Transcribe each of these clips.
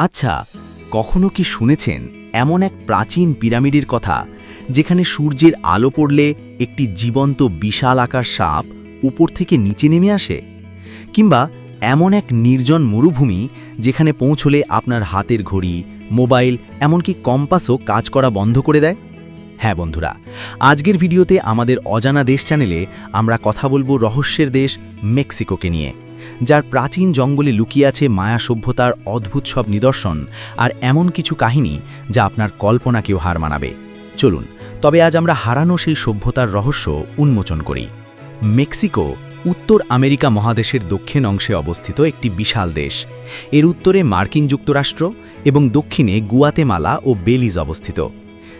আচ্ছা কখনো কি শুনেছেন এমন এক প্রাচীন পিরামিডের কথা, যেখানে সূর্যের আলো পড়লে একটি জীবন্ত বিশাল আকার সাপ উপর থেকে নিচে নেমে আসে? কিংবা এমন এক নির্জন মরুভূমি যেখানে পৌঁছলে আপনার হাতের ঘড়ি, মোবাইল, এমনকি কম্পাসও কাজ করা বন্ধ করে দেয়? হ্যাঁ বন্ধুরা, আজকের ভিডিওতে আমাদের অজানা দেশ চ্যানেলে আমরা কথা বলব রহস্যের দেশ মেক্সিকোকে নিয়ে। যার প্রাচীন জঙ্গলে লুকিয়ে আছে মায়া সভ্যতার অদ্ভুত সব নিদর্শন আর এমন কিছু কাহিনী যা আপনার কল্পনাকেও হার মানাবে। চলুন, তবে আজ আমরা হারানো সেই সভ্যতার রহস্য উন্মোচন করি। মেক্সিকো, উত্তর আমেরিকা মহাদেশের দক্ষিণ অংশে অবস্থিত একটি বিশাল দেশ। এর উত্তরে মার্কিন যুক্তরাষ্ট্র এবং দক্ষিণে গুয়াতেমালা ও বেলিজ অবস্থিত।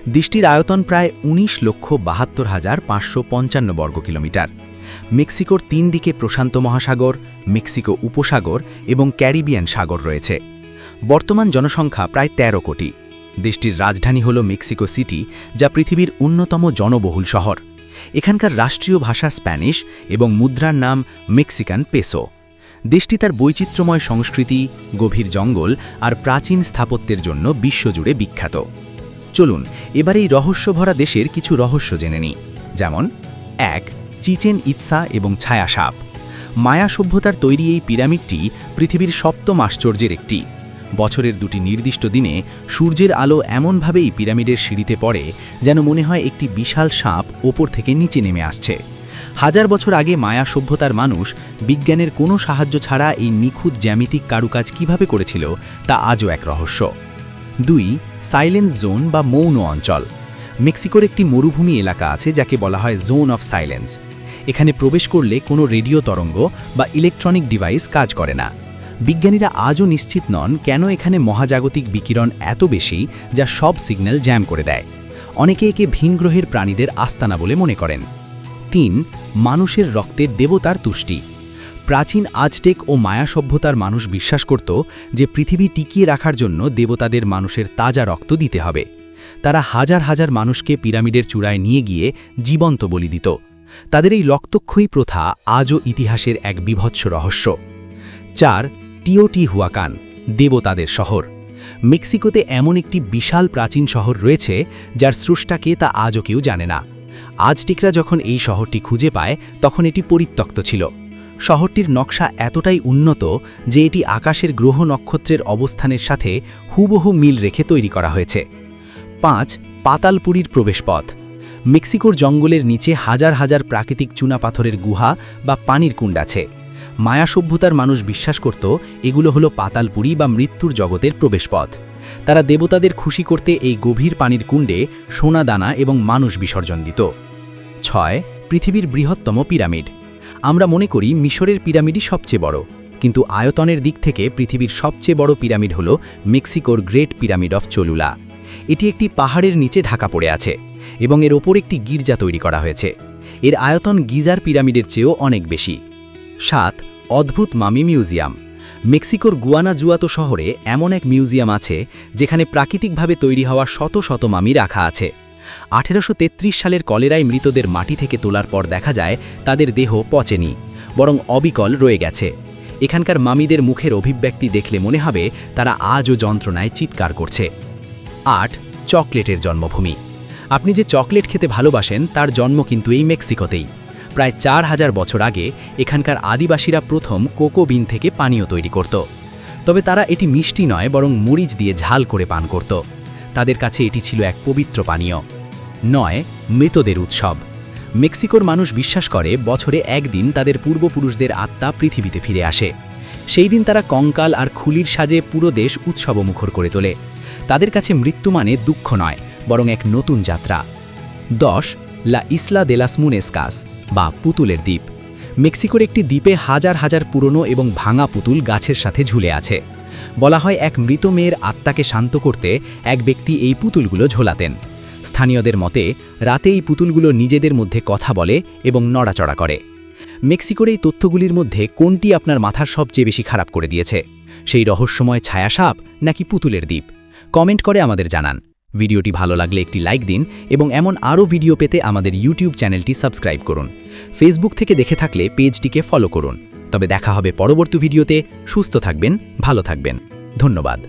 দেশটির আয়তন প্রায় ১৯ লক্ষ বাহাত্তর হাজার পাঁচশো পঞ্চান্ন বর্গ কিলোমিটার মেক্সিকোর তিন দিকে প্রশান্ত মহাসাগর, মেক্সিকো উপসাগর এবং ক্যারিবিয়ান সাগর রয়েছে। বর্তমান জনসংখ্যা প্রায় ১৩ কোটি। দেশটির রাজধানী হল মেক্সিকো সিটি, যা পৃথিবীর অন্যতম জনবহুল শহর। এখানকার রাষ্ট্রীয় ভাষা স্প্যানিশ এবং মুদ্রার নাম মেক্সিকান পেসো। দেশটি তার বৈচিত্র্যময় সংস্কৃতি, গভীর জঙ্গল আর প্রাচীন স্থাপত্যের জন্য বিশ্বজুড়ে বিখ্যাত। চলুন, এবার এই রহস্যভরা দেশের কিছু রহস্য জেনে নিই। যেমন, এক চিচেন ইৎসা এবং ছায়া সাপ মায়া সভ্যতার তৈরি এই পিরামিডটি পৃথিবীর সপ্তম আশ্চর্যের একটি। বছরের দুটি নির্দিষ্ট দিনে সূর্যের আলো এমনভাবে এই পিরামিডের সিঁড়িতে পড়ে, যেন মনে হয় একটি বিশাল সাপ ওপর থেকে নিচে নেমে আসছে। হাজার বছর আগে মায়া সভ্যতার মানুষ বিজ্ঞানের কোনো সাহায্য ছাড়া এই নিখুঁত জ্যামিতিক কারুকাজ কীভাবে করেছিল, তা আজও এক রহস্য। দুই, সাইলেন্স জোন বা মৌন অঞ্চল। মেক্সিকোর একটি মরুভূমি এলাকা আছে যাকে বলা হয় জোন অফ সাইলেন্স। এখানে প্রবেশ করলে কোনো রেডিও তরঙ্গ বা ইলেকট্রনিক ডিভাইস কাজ করে না। বিজ্ঞানীরা আজও নিশ্চিত নন কেন এখানে মহাজাগতিক বিকিরণ এত বেশি যা সব সিগন্যাল জ্যাম করে দেয়। অনেকে একে ভিনগ্রহের প্রাণীদের আস্তানা বলে মনে করেন। তিন, মানুষের রক্তে দেবতার তুষ্টি। প্রাচীন আজটেক ও মায়া সভ্যতার মানুষ বিশ্বাস করত যে পৃথিবী টিকিয়ে রাখার জন্য দেবতাদের মানুষের তাজা রক্ত দিতে হবে। তারা হাজার হাজার মানুষকে পিরামিডের চূড়ায় নিয়ে গিয়ে জীবন্ত বলি দিত। তাদের এই রক্তক্ষয়ী প্রথা আজও ইতিহাসের এক বিভৎস রহস্য। চার টিওটি হুয়াকান দেবতাদের শহর। মেক্সিকোতে এমন একটি বিশাল প্রাচীন শহর রয়েছে, যার স্রষ্টাকে তা আজও কেউ জানে না। আজটিকরা যখন এই শহরটি খুঁজে পায়, তখন এটি পরিত্যক্ত ছিল। শহরটির নকশা এতটাই উন্নত যে এটি আকাশের গ্রহ নক্ষত্রের অবস্থানের সাথে হুবহু মিল রেখে তৈরি করা হয়েছে। পাঁচ পাতালপুরীর প্রবেশপথ। মেক্সিকোর জঙ্গলের নিচে হাজার হাজার প্রাকৃতিক চুনাপাথরের গুহা বা পানির কুণ্ড আছে। মায়া সভ্যতার মানুষ বিশ্বাস করত, এগুলো হলো পাতালপুরী বা মৃত্যুর জগতের প্রবেশপথ। তারা দেবতাদের খুশি করতে এই গভীর পানির কুণ্ডে সোনা দানা এবং মানুষ বিসর্জন দিত। ছয়, পৃথিবীর বৃহত্তম পিরামিড। আমরা মনে করি মিশরের পিরামিডই সবচেয়ে বড়, কিন্তু আয়তনের দিক থেকে পৃথিবীর সবচেয়ে বড় পিরামিড হল মেক্সিকোর গ্রেট পিরামিড অফ চলুলা। এটি একটি পাহাড়ের নিচে ঢাকা পড়ে আছে এবং এর ওপর একটি গির্জা তৈরি করা হয়েছে। এর আয়তন গিজার পিরামিডের চেয়েও অনেক বেশি। সাত, অদ্ভুত মামি মিউজিয়াম। মেক্সিকোর গুয়ানাজুয়াতো শহরে এমন এক মিউজিয়াম আছে যেখানে প্রাকৃতিকভাবে তৈরি হওয়া শত শত মামি রাখা আছে। আঠেরোশো তেত্রিশ সালের কলেরায় মৃতদের মাটি থেকে তোলার পর দেখা যায় তাদের দেহ পচেনি, বরং অবিকল রয়ে গেছে। এখানকার মামিদের মুখের অভিব্যক্তি দেখলে মনে হবে তারা আজও যন্ত্রণায় চিৎকার করছে। আট চকলেটের জন্মভূমি। আপনি যে চকলেট খেতে ভালোবাসেন, তার জন্ম কিন্তু এই মেক্সিকোতেই। প্রায় চার হাজার বছর আগে এখানকার আদিবাসীরা প্রথম কোকো বিন থেকে পানীয় তৈরি করত। তবে তারা এটি মিষ্টি নয়, বরং মরিচ দিয়ে ঝাল করে পান করত। তাদের কাছে এটি ছিল এক পবিত্র পানীয়। নয়, মৃতদের উৎসব। মেক্সিকোর মানুষ বিশ্বাস করে, বছরে একদিন তাদের পূর্বপুরুষদের আত্মা পৃথিবীতে ফিরে আসে। সেই দিন তারা কঙ্কাল আর খুলির সাজে পুরো দেশ উৎসবমুখর করে তোলে। তাদের কাছে মৃত্যু মানে দুঃখ নয়, বরং এক নতুন যাত্রা। দশ, লা ইসলা দেলাস মুনেসকাস, বা পুতুলের দ্বীপ। মেক্সিকোর একটি দ্বীপে হাজার হাজার পুরনো এবং ভাঙা পুতুল গাছের সাথে ঝুলে আছে। বলা হয় এক মৃত মেয়ের আত্মাকে শান্ত করতে এক ব্যক্তি এই পুতুলগুলো ঝোলাতেন। স্থানীয়দের মতে, রাতে এই পুতুলগুলো নিজেদের মধ্যে কথা বলে এবং নড়াচড়া করে। মেক্সিকোর এই তথ্যগুলির মধ্যে কোনটি আপনার মাথার সবচেয়ে বেশি খারাপ করে দিয়েছে? সেই রহস্যময় ছায়াসাপ নাকি পুতুলের দ্বীপ? কমেন্ট করে আমাদের জানান। ভিডিওটি ভালো লাগলে একটি লাইক দিন এবং এমন আরও ভিডিও পেতে আমাদের ইউটিউব চ্যানেলটি সাবস্ক্রাইব করুন। ফেসবুক থেকে দেখে থাকলে পেজটিকে ফলো করুন। তবে দেখা হবে পরবর্তী ভিডিওতে। সুস্থ থাকবেন, ভালো থাকবেন। ধন্যবাদ।